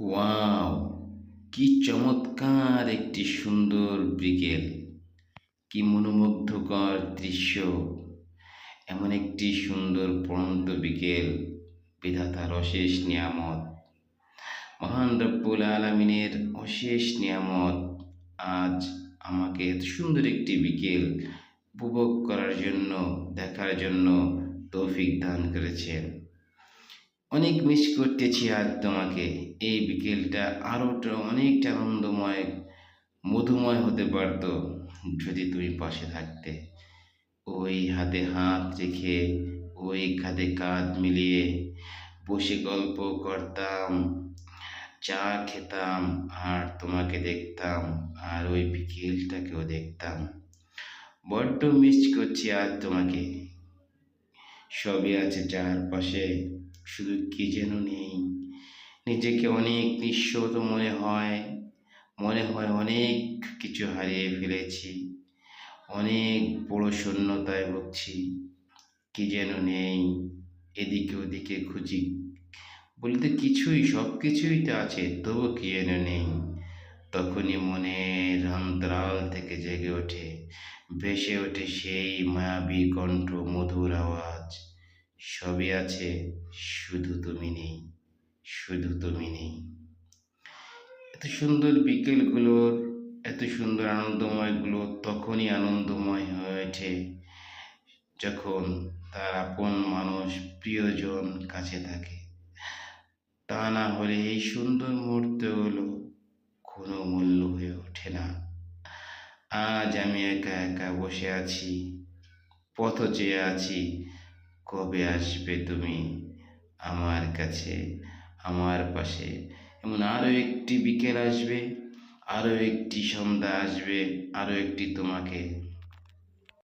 Wow, কি চমৎকার একটি সুন্দর বিকেল। কি মনোমুগ্ধকর দৃশ্য। এমন একটি সুন্দর পড়ন্ত বিকেল, বিধাতার অশেষ নিয়ামত। মহান রব্বুল আলমিনের অশেষ নিয়ামত, আজ আমাকে সুন্দর একটি বিকেল উপভোগ করার জন্য, দেখার জন্য তৌফিক দান করেছেন। অনেক মিস করতেছি আজ তোমাকে। এই বিকেলটা আরও অনেকটা আনন্দময়, মধুময় হতে পারতো যদি তুমি পাশে থাকতে। ওই হাতে হাত রেখে, ওই কাঁধে কাঁধ মিলিয়ে বসে গল্প করতাম, চা খেতাম আর তোমাকে দেখতাম আর ওই বিকেলটাকেও দেখতাম। বড্ড মিস করছি আজ তোমাকে। সবই আছে চারপাশে। শুধু কি যেন নেই। নিজেকে অনেক নিঃস্বত মনে হয় মনে হয় অনেক কিছু হারিয়ে ফেলেছি, অনেক বড় শূন্যতায় ভুগছি। কি যেন নেই, এদিকে ওদিকে খুঁজি। বলতে কিছুই সব কিছুই তো আছে তবু কি যেন নেই। তখনই মনের অন্তরাল থেকে জেগে ওঠে, ভেসে ওঠে সেই মায়াবী কণ্ঠ, মধুর আওয়াজ। সবই আছে, শুধু তুমি নেই, শুধু তুমি নেই। এত সুন্দর বিকেলগুলোর, এত সুন্দর আনন্দময়গুলো তখনই আনন্দময় হয়ে ওঠে যখন তার আপন মানুষ প্রিয়জন কাছে থাকে। তা না হলে এই সুন্দর মুহূর্তগুলো কোনো মূল্য হয়ে ওঠে না। আজ আমি একা একা বসে আছি, পথ চেয়ে আছি কবে আসবে তুমি আমার কাছে, আমার পাশে? এমন আরও একটি বিকেল আসবে আরও একটি সন্ধ্যা আসবে আরও একটি তোমাকে